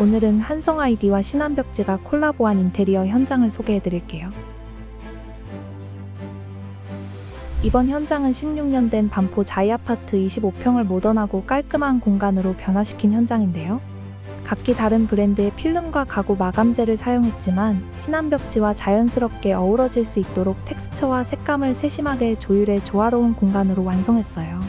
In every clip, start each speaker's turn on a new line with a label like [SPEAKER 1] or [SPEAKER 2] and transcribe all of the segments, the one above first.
[SPEAKER 1] 오늘은 한성 아이디와 신한벽지가 콜라보한 인테리어 현장을 소개해 드릴게요. 이번 현장은 16년 된 반포 자이아파트 25평을 모던하고 깔끔한 공간으로 변화시킨 현장인데요. 각기 다른 브랜드의 필름과 가구 마감재를 사용했지만 신한벽지와 자연스럽게 어우러질 수 있도록 텍스처와 색감을 세심하게 조율해 조화로운 공간으로 완성했어요.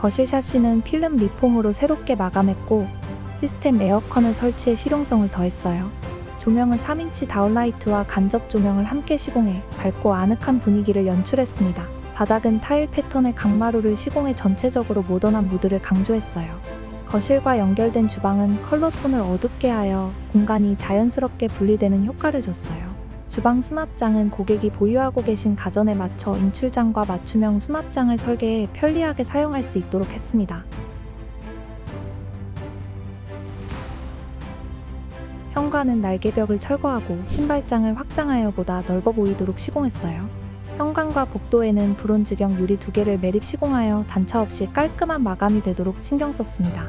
[SPEAKER 1] 거실 샤시는 필름 리폼으로 새롭게 마감했고 시스템 에어컨을 설치해 실용성을 더했어요. 조명은 3인치 다운라이트와 간접 조명을 함께 시공해 밝고 아늑한 분위기를 연출했습니다. 바닥은 타일 패턴의 강마루를 시공해 전체적으로 모던한 무드를 강조했어요. 거실과 연결된 주방은 컬러톤을 어둡게 하여 공간이 자연스럽게 분리되는 효과를 줬어요. 주방 수납장은 고객이 보유하고 계신 가전에 맞춰 인출장과 맞춤형 수납장을 설계해 편리하게 사용할 수 있도록 했습니다. 현관은 날개벽을 철거하고 신발장을 확장하여 보다 넓어 보이도록 시공했어요. 현관과 복도에는 브론즈경 유리 두 개를 매립 시공하여 단차 없이 깔끔한 마감이 되도록 신경 썼습니다.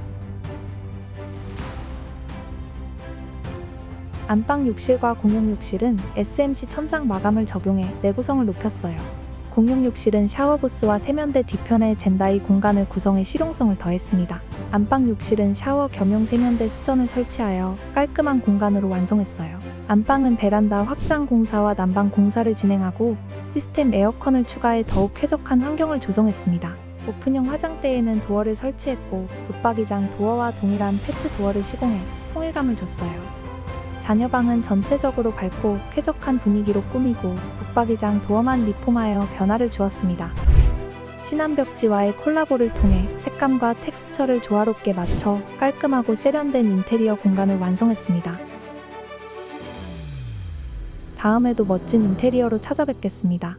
[SPEAKER 1] 안방 욕실과 공용 욕실은 SMC 천장 마감을 적용해 내구성을 높였어요. 공용 욕실은 샤워부스와 세면대 뒤편에 젠다이 공간을 구성해 실용성을 더했습니다. 안방 욕실은 샤워 겸용 세면대 수전을 설치하여 깔끔한 공간으로 완성했어요. 안방은 베란다 확장 공사와 난방 공사를 진행하고 시스템 에어컨을 추가해 더욱 쾌적한 환경을 조성했습니다. 오픈형 화장대에는 도어를 설치했고 붙박이장 도어와 동일한 페트 도어를 시공해 통일감을 줬어요. 자녀방은 전체적으로 밝고 쾌적한 분위기로 꾸미고 붙박이장 도어만 리폼하여 변화를 주었습니다. 신한벽지와의 콜라보를 통해 색감과 텍스처를 조화롭게 맞춰 깔끔하고 세련된 인테리어 공간을 완성했습니다. 다음에도 멋진 인테리어로 찾아뵙겠습니다.